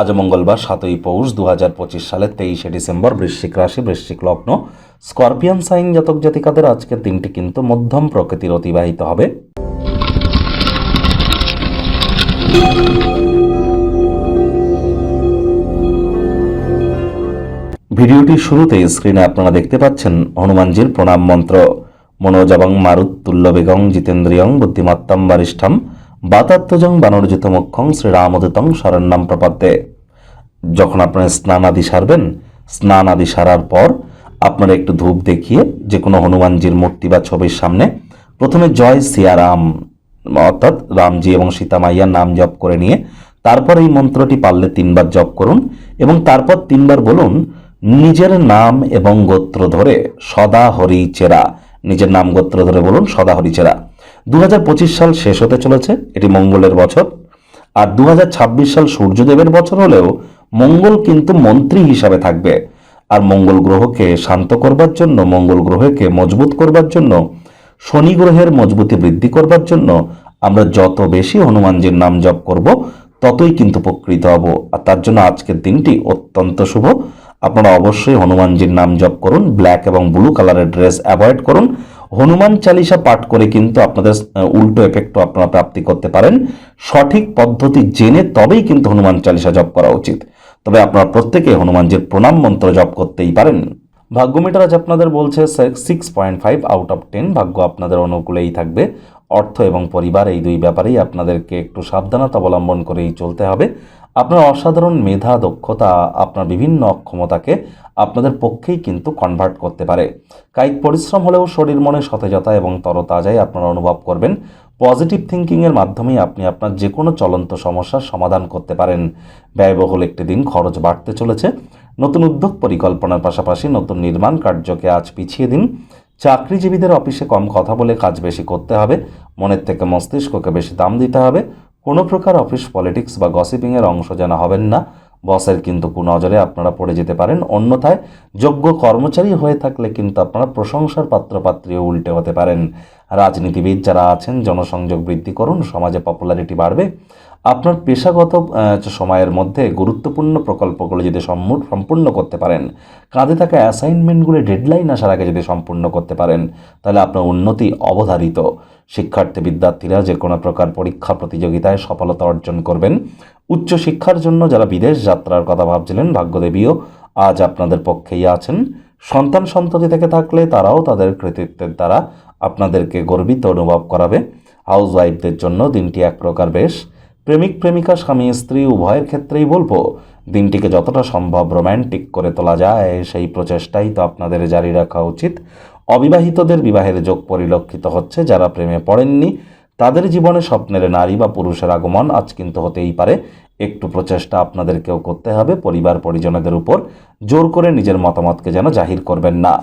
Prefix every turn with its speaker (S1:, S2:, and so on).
S1: আজ মঙ্গলবার সাতই পৌষ দু হাজার পঁচিশ সালের তেইশে ডিসেম্বর বৃশ্চিক রাশি, বৃশ্চিক লগ্ন। স্করপিয়ান সাইন জাতক জাতিকাদের আজকের দিনটি কিন্তু মধ্যম প্রকৃতির অতিবাহিত হবে। ভিডিওটির শুরুতে স্ক্রিনে আপনারা দেখতে পাচ্ছেন হনুমানজির প্রণাম মন্ত্র। মনোজবং মারুত্তুল্য বেগং জিতেন্দ্রিয়ং, বুদ্ধিমত্তম, বরিষ্ঠম বাতাত্মজং বানরজিত মুখ্যং শ্রীরামদূতং শরণ্যম প্রপদ্যে। যখন আপনারা স্নান আদি সারবেন স্নান আদি সারার পর আপনারা একটু ধূপ দেখিয়ে যে কোনো হনুমানজির মূর্তি বা ছবির সামনে প্রথমে জয় সিয়ারাম, অর্থাৎ রামজি এবং সীতা মাইয়ার নাম জপ করে নিয়ে তারপর এই মন্ত্রটি পারলে তিনবার জপ করুন এবং তারপর তিনবার বলুন, নিজের নাম এবং গোত্র ধরে সদা হরি চেরা। নিজের নাম গোত্র ধরে বলুন, সদা হরি চেরা। দু হাজার পঁচিশ সাল শেষ হতে চলেছে, এটি মঙ্গলের বছর। আর দু হাজার ছাব্বিশ সাল সূর্যদেবের বছর হলেও মঙ্গল কিন্তু মন্ত্রী হিসাবে থাকবে। আর মঙ্গল গ্রহকে শান্ত করবার জন্য, মঙ্গল গ্রহকে মজবুত করবার জন্য, শনি গ্রহের মজবুতি বৃদ্ধি করবার জন্য আমরা যত বেশি হনুমানজির নাম জপ করব, ততই কিন্তু উপকৃত হব। আর তার জন্য আজকের দিনটি অত্যন্ত শুভ। আপনারা অবশ্যই হনুমানজির নাম জপ করুন, ব্ল্যাক এবং ব্লু কালারের ড্রেস অ্যাভয়েড করুন। হনুমান চালিসা পাঠ করে কিন্তু আপনাদের উল্টো এফেক্টও আপনারা প্রাপ্তি করতে পারেন। সঠিক পদ্ধতি জেনে তবেই কিন্তু হনুমান চালিসা জপ করা উচিত। তবে আপনারা প্রত্যেকে হনুমানজির প্রণাম মন্ত্র জপ করতেই পারেন। ভাগ্য মিটার আজ আপনাদের বলছে six point five out of ten ভাগ্য আপনাদের অনুকূলেই থাকবে। অর্থ এবং পরিবার, এই দুই ব্যাপারেই আপনাদেরকে একটু সাবধানতা অবলম্বন করেই চলতে হবে। আপনার অসাধারণ মেধা, দক্ষতা, আপনার বিভিন্ন অক্ষমতাকে আপনাদের পক্ষেই কিন্তু কনভার্ট করতে পারে। কায়িক পরিশ্রম হলেও শরীর মনে সতেজতা এবং তরতাজাই আপনারা অনুভব করবেন। পজিটিভ থিঙ্কিংয়ের মাধ্যমেই আপনি আপনার যে কোনো চলন্ত সমস্যার সমাধান করতে পারেন। ব্যয়বহুল একটি দিন, খরচ বাড়তে চলেছে। নতুন উদ্যোগ পরিকল্পনার পাশাপাশি নতুন নির্মাণ কার্যকে আজ পিছিয়ে দিন। চাকরিজীবীদের অফিসে কম কথা বলে কাজ বেশি করতে হবে, মনের থেকে মস্তিষ্ককে বেশি দাম দিতে হবে। কোনো প্রকার অফিস পলিটিক্স বা গসিপিংয়ের অংশ যেন হবেন না। বসের কিন্তু কুনজরে আপনারা পড়ে যেতে পারেন, অন্যথায় যোগ্য কর্মচারী হয়ে থাকলে কিন্তু আপনারা প্রশংসার পাত্রপাত্রীও উল্টে হতে পারেন। রাজনীতিবিদ যারা আছেন, জনসংযোগ বৃদ্ধি করুন, সমাজে পপুলারিটি বাড়বে। আপনার পেশাগত সময়ের মধ্যে গুরুত্বপূর্ণ প্রকল্পগুলো যদি সম্পূর্ণ করতে পারেন, কাঁধে থাকা অ্যাসাইনমেন্টগুলি ডেডলাইন আসার আগে যদি সম্পূর্ণ করতে পারেন, তাহলে আপনার উন্নতি অবধারিত। শিক্ষার্থী বিদ্যার্থীরা যে কোনো প্রকার পরীক্ষা প্রতিযোগিতায় সফলতা অর্জন করবেন। উচ্চ শিক্ষার জন্য যারা বিদেশ যাত্রার কথা ভাবছিলেন, ভাগ্যদেবীও আজ আপনাদের পক্ষেই আছেন। সন্তান সন্ততি থেকে থাকলে তারাও তাদের কৃতিত্বের দ্বারা আপনাদেরকে গর্বিত অনুভব করাবে। হাউস ওয়াইফদের জন্য দিনটি এক প্রকার বেশ। প্রেমিক, প্রেমিকা, স্বামী, স্ত্রী, উভয়ের ক্ষেত্রেই বলব, দিনটিকে যতটা সম্ভব রোম্যান্টিক করে তোলা যায়, সেই প্রচেষ্টাই তো আপনাদের জারি রাখা উচিত। অবিবাহিতদের বিবাহের যোগ পরিলক্ষিত হচ্ছে, যারা প্রেমে পড়েননি, তাদের জীবনে স্বপ্নের নারী বা পুরুষের আগমন আজ কিন্তু হতেই পারে। একটু প্রচেষ্টা আপনাদেরকেও করতে হবে পরিবার পরিজনদের উপর। জোর করে নিজের মতামতকে যেন জাহির করবেন না।